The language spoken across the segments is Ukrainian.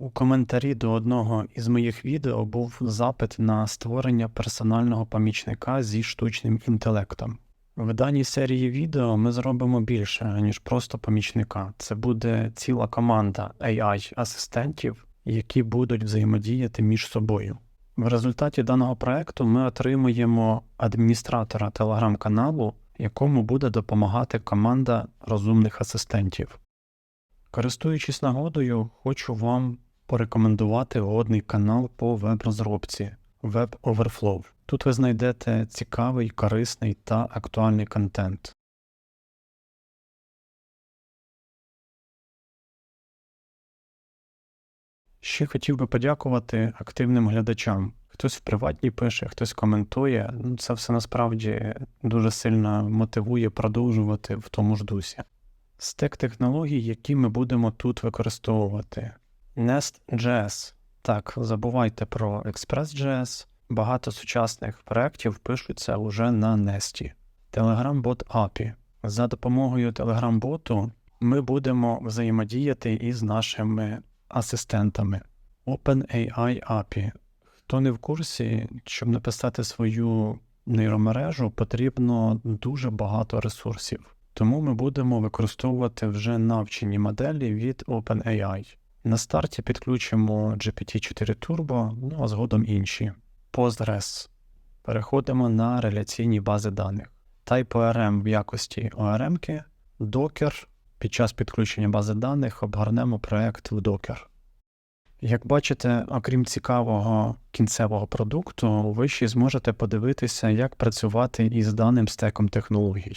У коментарі до одного із моїх відео був запит на створення персонального помічника зі штучним інтелектом. В даній серії відео ми зробимо більше, ніж просто помічника. Це буде ціла команда AI-асистентів, які будуть взаємодіяти між собою. В результаті даного проекту ми отримуємо адміністратора телеграм-каналу, якому буде допомагати команда розумних асистентів. Користуючись нагодою, хочу вам порекомендувати годний канал по веб-розробці Web Overflow. Тут ви знайдете цікавий, корисний та актуальний контент. Ще хотів би подякувати активним глядачам. Хтось в приватній пише, хтось коментує. Ну, Це все насправді дуже сильно мотивує продовжувати в тому ж дусі. Стек технологій, які ми будемо тут використовувати. Nest.js. Так, забувайте про Express.js. Багато сучасних проєктів пишуться уже на Nest. Telegram-бот API. За допомогою Telegram-боту ми будемо взаємодіяти із нашими асистентами. OpenAI API. Хто не в курсі, щоб написати свою нейромережу, потрібно дуже багато ресурсів. Тому ми будемо використовувати вже навчені моделі від OpenAI. На старті підключимо GPT-4 Turbo, ну а згодом інші. Postgres. Переходимо на реляційні бази даних. TypeORM в якості ORM, Docker. Під час підключення бази даних обгорнемо проект в Docker. Як бачите, окрім цікавого кінцевого продукту, ви ще зможете подивитися, як працювати із даним стеком технологій.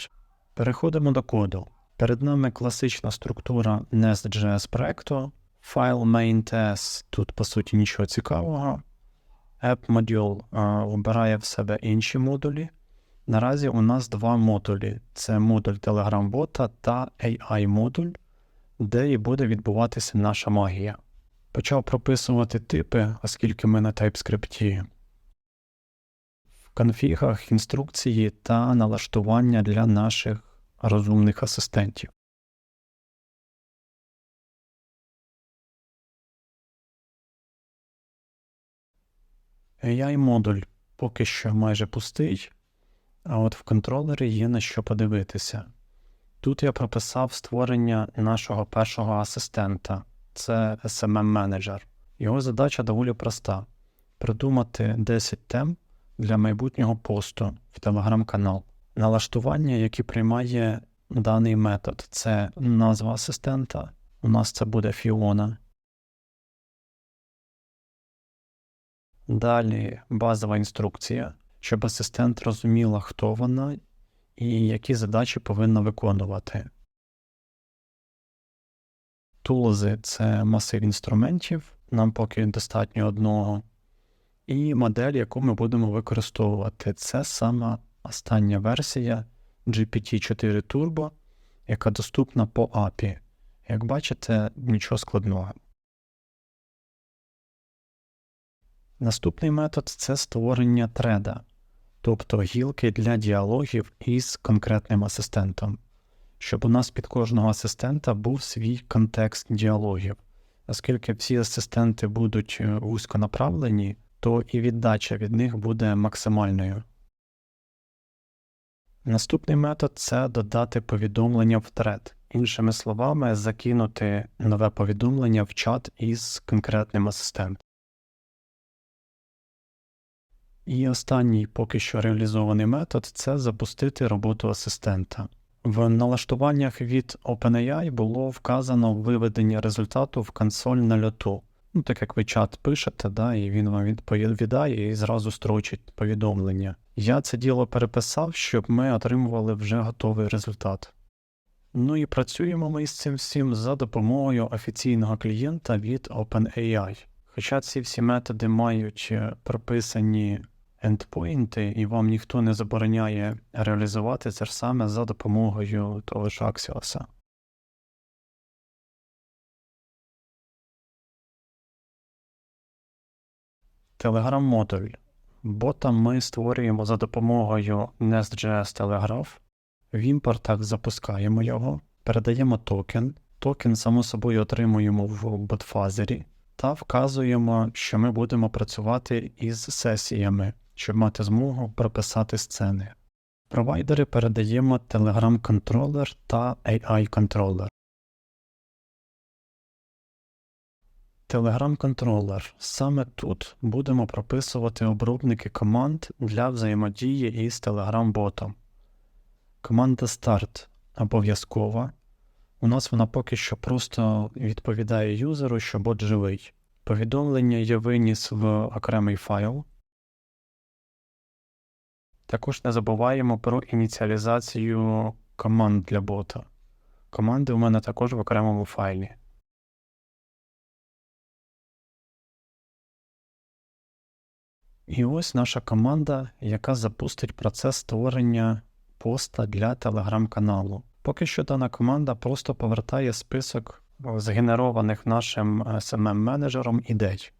Переходимо до коду. Перед нами класична структура Nest.js проекту. Файл main.ts, тут по суті нічого цікавого. App Module а, вбирає в себе інші модулі. Наразі у нас два модулі: це модуль Telegram-бота та AI-модуль, де і буде відбуватися наша магія. Почав прописувати типи, оскільки ми на TypeScript. В конфігах інструкції та налаштування для наших розумних асистентів. AI-модуль поки що майже пустий, а от в контролері є на що подивитися. Тут я прописав створення нашого першого асистента це smm менеджер Його задача доволі проста: придумати 10 тем для майбутнього посту в телеграм-канал. Налаштування, які приймає даний метод, це назва асистента. У нас це буде Fiona. Далі базова інструкція, щоб асистент розуміла, хто вона і які задачі повинна виконувати. Тулзи це масив інструментів, нам поки достатньо одного. І модель, яку ми будемо використовувати, це сама остання версія GPT-4 Turbo, яка доступна по API. Як бачите, нічого складного. Наступний метод це створення треда, тобто гілки для діалогів із конкретним асистентом, щоб у нас під кожного асистента був свій контекст діалогів. Оскільки всі асистенти будуть е, вузьконаправлені, то і віддача від них буде максимальною. Наступний метод це додати повідомлення в тред. Іншими словами, закинути нове повідомлення в чат із конкретним асистентом. І останній поки що реалізований метод це запустити роботу асистента. В налаштуваннях від OpenAI було вказано виведення результату в консоль на льоту. Ну, так як ви чат пишете, да, і він вам відповідає і зразу строчить повідомлення. Я це діло переписав, щоб ми отримували вже готовий результат. Ну і працюємо ми з цим всім за допомогою офіційного клієнта від OpenAI. Хоча ці всі методи мають е, прописані ендпойнти, і вам ніхто не забороняє реалізувати це ж саме за допомогою того ж Axios. Telegram-модуль. Бота ми створюємо за допомогою Nest.js Telegraph. В імпортах запускаємо його, передаємо токен. Токен, само собою, отримуємо в ботфазері. та вказуємо, що ми будемо працювати із сесіями, щоб мати змогу прописати сцени. Провайдери передаємо Telegram контролер та AI контролер. Telegram контролер. Саме тут будемо прописувати обробники команд для взаємодії із Telegram ботом. Команда Start обов'язкова. У нас вона поки що просто відповідає юзеру, що бот живий. Повідомлення я виніс в окремий файл. Також не забуваємо про ініціалізацію команд для бота. Команди у мене також в окремому файлі. І ось наша команда, яка запустить процес створення поста для телеграм-каналу. Поки що дана команда просто повертає список згенерованих нашим SMM-менеджером ідей.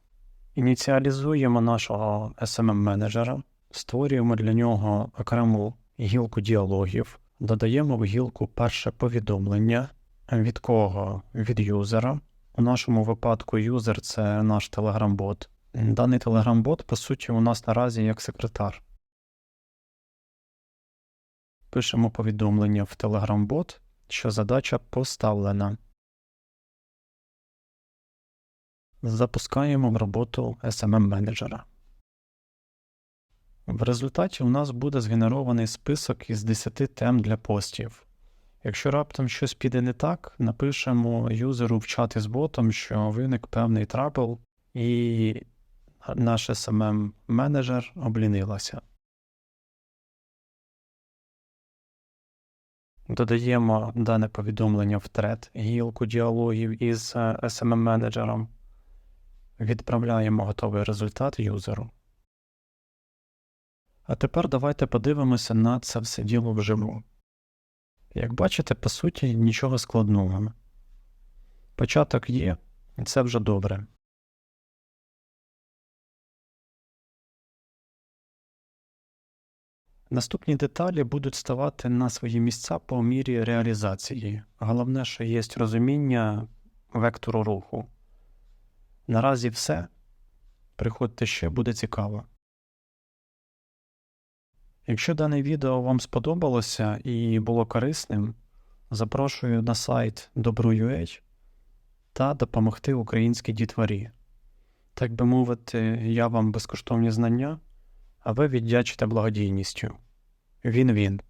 Ініціалізуємо нашого SMM-менеджера, створюємо для нього окрему гілку діалогів, додаємо в гілку перше повідомлення. Від кого? Від юзера. У нашому випадку юзер це наш телеграм-бот. Даний телеграм-бот, по суті, у нас наразі як секретар. Пишемо повідомлення в телеграм-бот, що задача поставлена. Запускаємо в роботу SMM-менеджера. В результаті у нас буде згенерований список із 10 тем для постів. Якщо раптом щось піде не так, напишемо юзеру в чат із ботом, що виник певний трабл, і наш SMM-менеджер облінилася. Додаємо дане повідомлення в тред гілку діалогів із SMM-менеджером. Відправляємо готовий результат юзеру. А тепер давайте подивимося на це все діло вживу. Як бачите, по суті, нічого складного. Початок є, і це вже добре. Наступні деталі будуть ставати на свої місця по мірі реалізації. Головне, що є розуміння вектору руху. Наразі все. Приходьте ще, буде цікаво. Якщо дане відео вам сподобалося і було корисним, запрошую на сайт Добру.ua та допомогти українській дітворі. Так би мовити, я вам безкоштовні знання, а ви віддячите благодійністю. Він-він.